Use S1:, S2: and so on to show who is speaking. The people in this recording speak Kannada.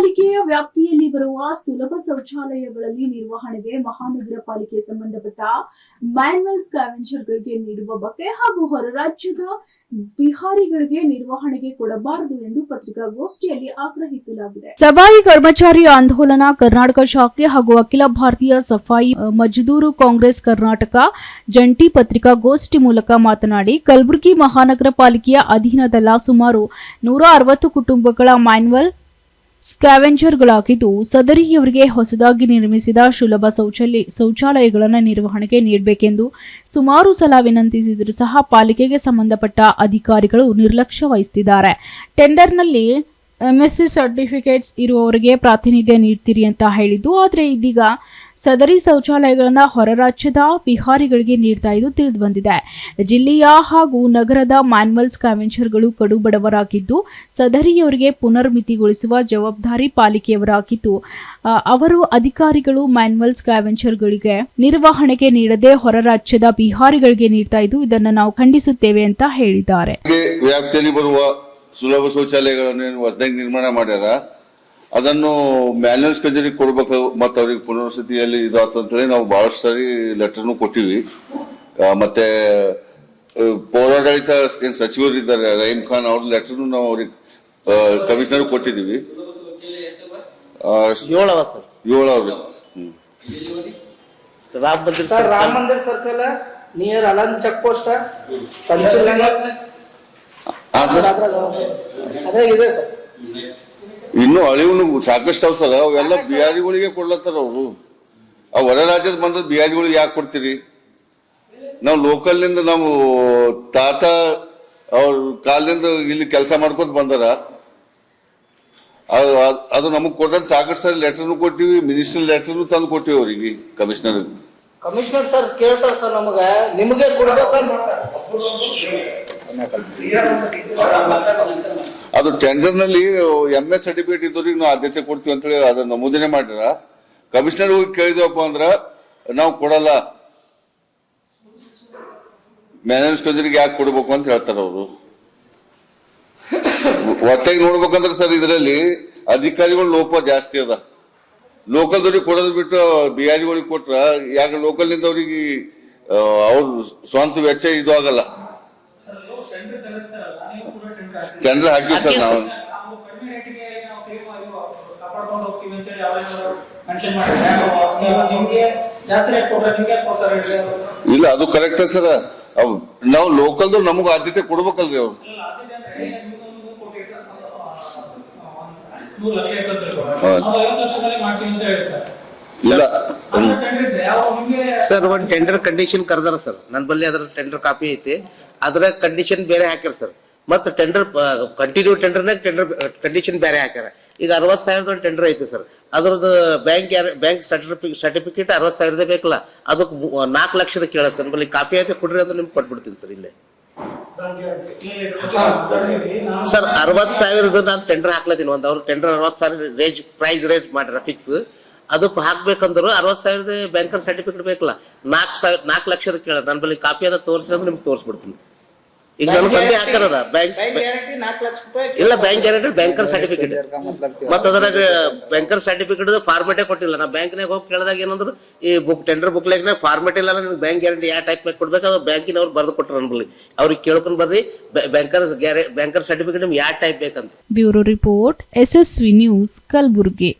S1: ಪಾಲಿಕೆಯ ವ್ಯಾಪ್ತಿಯಲ್ಲಿ ಬರುವ ಸುಲಭ ಶೌಚಾಲಯಗಳಲ್ಲಿ ನಿರ್ವಹಣೆಗೆ ಮಹಾನಗರ ಪಾಲಿಕೆ ಸಂಬಂಧಪಟ್ಟ ಮ್ಯಾನ್ಯಲ್ ಸ್ಕ್ಯಾವೆಂಜರ್ಗಳಿಗೆ ನೀಡುವ ಬಗ್ಗೆ ಹಾಗೂ ಹೊರ ರಾಜ್ಯದ ಬಿಹಾರಿಗಳಿಗೆ ನಿರ್ವಹಣೆಗೆ ಕೊಡಬಾರದು ಎಂದು ಪತ್ರಿಕಾಗೋಷ್ಠಿಯಲ್ಲಿ ಆಗ್ರಹಿಸಲಾಗಿದೆ. ಸಫಾಯಿ ಕರ್ಮಚಾರಿ ಆಂದೋಲನ ಕರ್ನಾಟಕ ಶಾಖೆ ಹಾಗೂ ಅಖಿಲ ಭಾರತೀಯ ಸಫಾಯಿ ಮಜದೂರು ಕಾಂಗ್ರೆಸ್ ಕರ್ನಾಟಕ ಜಂಟಿ ಪತ್ರಿಕಾಗೋಷ್ಠಿ ಮೂಲಕ ಮಾತನಾಡಿ, ಕಲಬುರಗಿ ಮಹಾನಗರ ಪಾಲಿಕೆಯ ಅಧೀನದಲ್ಲ ಸುಮಾರು ನೂರ ಅರವತ್ತು ಕುಟುಂಬಗಳ ಮ್ಯಾನ್ಯಲ್ ಸ್ಕ್ಯಾವೆಂಜರ್ಗಳಾಗಿದ್ದು ಸದರಿಯವರಿಗೆ ಹೊಸದಾಗಿ ನಿರ್ಮಿಸಿದ ಸುಲಭ ಶೌಚಾಲಯ ಶೌಚಾಲಯಗಳನ್ನು ನಿರ್ವಹಣೆಗೆ ನೀಡಬೇಕೆಂದು ಸುಮಾರು ಸಲ ವಿನಂತಿಸಿದರೂ ಸಹ ಪಾಲಿಕೆಗೆ ಸಂಬಂಧಪಟ್ಟ ಅಧಿಕಾರಿಗಳು ನಿರ್ಲಕ್ಷ್ಯ ವಹಿಸುತ್ತಿದ್ದಾರೆ ಟೆಂಡರ್ನಲ್ಲಿ ಎಂಎಸ್ಸಿ ಸರ್ಟಿಫಿಕೇಟ್ಸ್ ಇರುವವರಿಗೆ ಪ್ರಾತಿನಿಧ್ಯ ನೀಡ್ತೀರಿ ಅಂತ ಹೇಳಿದ್ದು, ಆದರೆ ಇದೀಗ ಸದರಿ ಶೌಚಾಲಯಗಳನ್ನು ಹೊರ ರಾಜ್ಯದ ಬಿಹಾರಿಗಳಿಗೆ ನೀಡ್ತಾ ಇದು ತಿಳಿದುಬಂದಿದೆ. ಜಿಲ್ಲೆಯ ಹಾಗೂ ನಗರದ ಸ್ಕಾವೆಂಚರ್ಗಳು ಕಡು ಬಡವರಾಗಿದ್ದು, ಸದರಿಯವರಿಗೆ ಪುನರ್ಮಿತಿಗೊಳಿಸುವ ಜವಾಬ್ದಾರಿ ಪಾಲಿಕೆಯವರಾಗಿದ್ದು ಅವರು ಅಧಿಕಾರಿಗಳು ಮ್ಯಾನ್ಯಲ್ ಸ್ಕಾವೆಂಚರ್ಗಳಿಗೆ ನಿರ್ವಹಣೆಗೆ ನೀಡದೆ ಹೊರ ರಾಜ್ಯದ ಬಿಹಾರಿಗಳಿಗೆ ನೀಡ್ತಾ ಇದ್ದು ಇದನ್ನು ನಾವು ಖಂಡಿಸುತ್ತೇವೆ ಅಂತ ಹೇಳಿದ್ದಾರೆ.
S2: ವ್ಯಾಪ್ತಿಯಲ್ಲಿ ಬರುವ ಸುಲಭ ಶೌಚಾಲಯಗಳನ್ನು ಹೊಸದಾಗಿ ನಿರ್ಮಾಣ ಮಾಡ್ಯಾರ? ಅದನ್ನು ಮ್ಯಾನ್ಯಲ್ ಕಚೇರಿಗೆ ಕೊಡ್ಬೇಕು ಮತ್ತು ಅವ್ರಿಗೆ ಪುನರ್ವಸತಿಯಲ್ಲಿ ಇದಾತು ಅಂತೇಳಿ ನಾವು ಬಹಳಷ್ಟು ಸಾರಿ ಲೆಟರ್ನು ಕೊಟ್ಟಿವಿ. ಮತ್ತೆ ಪೌರಾಡಳಿತ ಏನ್ ಸಚಿವರು ಇದ್ದಾರೆ ರಹೀಮ್ ಖಾನ್ ಅವ್ರ ಲೆಟರ್ನು ನಾವು ಅವ್ರಿಗೆ ಕಮಿಷನರ್ ಕೊಟ್ಟಿದ್ದೀವಿ
S3: ಏಳು ಅವ ಸರ್.
S2: ಏಳು
S3: Ram Mandir
S4: sir Rama Mandir circle near Alan check post ಪಂಚಲಂಗ.
S2: ಹಾ ಸರ್.
S4: ಅದೇ ಇದೆ ಸರ್.
S2: ಇನ್ನು ಅಳಿವು ಸಾಕಷ್ಟು ಅವಸರ. ಅವೆಲ್ಲ ಬಿಹಾರಿಗಳಿಗೆ ಕೊಡ್ಲತ್ತಾರ ಅವರು. ಆ ಹೊರ ರಾಜ್ಯದ ಬಂದದ್ ಬಿಹಾರಿಗಳಿಗೆ ಯಾಕೆ ಕೊಡ್ತೀರಿ? ನಾವು ಲೋಕಲ್ನಿಂದ ನಾವು ತಾತ ಅವ್ರ ಕಾಲದಿಂದ ಇಲ್ಲಿ ಕೆಲಸ ಮಾಡ್ಕೊತ ಬಂದಾರ. ಅದು ಅದು- ಅದು ನಮಗ್ ಕೊಟ್ಟಂತ ಸಾಕಷ್ಟು ಸರ್ ಲೆಟರ್ನು ಕೊಟ್ಟಿವಿ ಮಿನಿಸ್ಟರ್ ಲೆಟರ್ನು ತಂದು ಕೊಟ್ಟಿವಿ ಅವರಿಗೆ ಕಮಿಷನರ್.
S4: ಕಮಿಷನರ್ ಸರ್ ಕೇಳ್ತಾರ ಸರ್ ನಮಗ. ನಿಮಗೆ ಕೊಡ್ಬೇಕಂತ
S2: ಅದು ಟೆಂಡರ್ನಲ್ಲಿ ಎಂ ಎಸ್ ಸರ್ಟಿಫಿಕೇಟ್ ಇದ್ದವ್ರಿಗೆ ನಾವು ಆದ್ಯತೆ ಕೊಡ್ತೀವಿ ಅಂತ ಹೇಳಿ ಅದನ್ನ ನಮೂದನೆ ಮಾಡ್ಯಾರ ಕಮಿಷನರ್ ಹೋಗಿ ಕೇಳಿದವಪ್ಪ ಅಂದ್ರ, ನಾವು ಕೊಡಲ್ಲ. ಮ್ಯಾನೇಜ್ ಕಚೇರಿಗೆ ಯಾಕೆ ಕೊಡ್ಬೇಕು ಅಂತ ಹೇಳ್ತಾರ ಅವರು. ಒಟ್ಟಾಗಿ ನೋಡ್ಬೇಕಂದ್ರೆ ಸರ್, ಇದರಲ್ಲಿ ಅಧಿಕಾರಿಗಳು ಲೋಪ ಜಾಸ್ತಿ ಅದ. ಲೋಕಲ್ದವ್ರಿಗೆ ಕೊಡೋದು ಬಿಟ್ಟು ಬಿಹಾರಿಗಳಿಗೆ ಕೊಟ್ರ, ಯಾಕೆ ಲೋಕಲ್ನಿಂದ ಅವ್ರಿಗೆ ಅವ್ರ ಸ್ವಂತ ವೆಚ್ಚ ಇದು ಆಗಲ್ಲ ಟೆಂಡರ್ ಹಾಕಿವಿ ಸರ್ ನಾವು
S5: ನಾವು ಕಡಿಮೆ ರೇಟಿಗೆ ನಾವು ಕ್ಲೀನ್ ಕಾಪಾಡ್ಕೊಂಡು ಹೋಗ್ತೀವಿ ಅಂತೇಳಿ ಯಾವಾಗ ಮೆನ್ಷನ್ ಮಾಡಿದ್ರೆ ನೀವು ನಿಮ್ಗೆ ಜಾಸ್ತಿ ರೇಟ್ ಕೊಟ್ರೆ ನಿಮ್ಗೆ ಯಾಕ್ ಹಾಕಿ ಸರ್ ನಾವು.
S2: ಇಲ್ಲ ಅದು ಕರೆಕ್ಟ್ ಸರ್. ಅವ್ ನಾವು ಲೋಕಲ್ದು ನಮಗ ಆದ್ಯತೆ ಕೊಡ್ಬೇಕಲ್ರಿ ಅವ್ರು.
S5: ಇಲ್ಲ
S3: ಸರ್ ಒಂದ್ ಟೆಂಡರ್ ಕಂಡೀಷನ್ ಕರ್ದಾರ ಸರ್. ನನ್ನ ಬಲ್ಲಿ ಅದ್ರ ಟೆಂಡರ್ ಕಾಪಿ ಐತಿ. ಅದರ ಕಂಡೀಷನ್ ಬೇರೆ ಹಾಕ್ಯಾರ ಸರ್. ಮತ್ತ ಟೆಂಡರ್ ಕಂಟಿನ್ಯೂ ಟೆಂಡರ್ನಾಗ ಟೆಂಡರ್ ಕಂಡೀಷನ್ ಬೇರೆ ಹಾಕ್ಯಾರ. ಈಗ ಅರವತ್ ಸಾವಿರದ ಒಂದು ಟೆಂಡರ್ ಐತಿ ಸರ್ ಅದ್ರದ್ದು ಬ್ಯಾಂಕ್ ಬ್ಯಾಂಕ್ ಸರ್ಟಿಫಿಕೇಟ್ ಸರ್ಟಿಫಿಕೇಟ್ ಅರವತ್ತು ಸಾವಿರದ ಬೇಕಲ್ಲ. ಅದಕ್ಕೆ ನಾಲ್ಕು ಲಕ್ಷದ ಕೇಳೋ ಸರ್ ನಿಮ್ಮಲ್ಲಿ ಕಾಪಿ ಐತೆ ಕೊಡ್ರಿ ಅಂದ್ರೆ ನಿಮ್ಗೆ ಕೊಟ್ಬಿಡ್ತೀನಿ ಸರ್ ಇಲ್ಲೇ. ಸರ್ ಅರವತ್ ಸಾವಿರದ ನಾನು ಟೆಂಡರ್ ಹಾಕ್ಲತ್ತೀನಿ. ಒಂದು ಅವ್ರು ಟೆಂಡರ್ ಅರವತ್ತು ಸಾವಿರ ರೇಜ್ ಪ್ರೈಸ್ ರೇಜ್ ಮಾಡ್ರ ಫಿಕ್ಸ್ ಅದಕ್ಕೆ ಹಾಕ್ಬೇಕಂದ್ರು ಅರವತ್ತು ಸಾವಿರದ ಬ್ಯಾಂಕರ್ ಸರ್ಟಿಫಿಕೇಟ್ ಬೇಕಲ್ಲ. ನಾಲ್ಕು ಸಾವಿರ ನಾಲ್ಕು ಲಕ್ಷದ ಕೇಳ. ನನ್ನ ಬಳಿ ಕಾಪಿ ಅದ ತೋರಿಸಿ ಅಂದ್ರೆ ನಿಮ್ಗೆ ತೋರಿಸ್ಬಿಡ್ತೀನಿ. ಈಗ ನನ್ ಬಂದಿ ಹಾಕದ ಬ್ಯಾಂಕ್
S4: ಬ್ಯಾಂಕ್ ಗ್ಯಾರಂಟಿ ನಾಲ್ಕು ಲಕ್ಷ ರೂಪಾಯಿ
S3: ಇಲ್ಲ ಬ್ಯಾಂಕ್ ಗ್ಯಾರಂಟಿ ಬ್ಯಾಂಕರ್ ಸರ್ಟಿಫಿಕೇಟ್ ಮತ್ತ ಅದ್ರಾಗ ಬ್ಯಾಂಕರ್ ಸರ್ಟಿಫಿಕೇಟ್ ಫಾರ್ಮೆಟೇ ಕೊಟ್ಟಿಲ್ಲ. ನಾ ಬ್ಯಾಂಕ್ನಾಗ ಹೋಗಿ ಕೇಳಿದಾಗ ಏನಂದ್ರು ಈ book tender book like format ಇಲ್ಲ ನಿಮ್ಗೆ ಬ್ಯಾಂಕ್ ಗ್ಯಾರಂಟಿ ಯಾವ ಟೈಪ್ ಬೇಕು ಕೊಡ್ಬೇಕು? ಅದು ಬ್ಯಾಂಕಿನವ್ರು ಬರ್ದು ಕೊಟ್ಟರು ಅನ್ಬಲ್ಲಿ ಅವ್ರಿಗೆ ಕೇಳ್ಕೊಂಡ್ ಬರ್ರಿ ಬ್ಯಾಂಕರ್ ಗ್ಯಾರ ಬ್ಯಾಂಕರ್ ಸರ್ಟಿಫಿಕೇಟ್ ನಿಮ್ಗೆ ಯಾವ ಟೈಪ್ ಬೇಕಂತ.
S1: Bureau report S S V news Kalaburagi.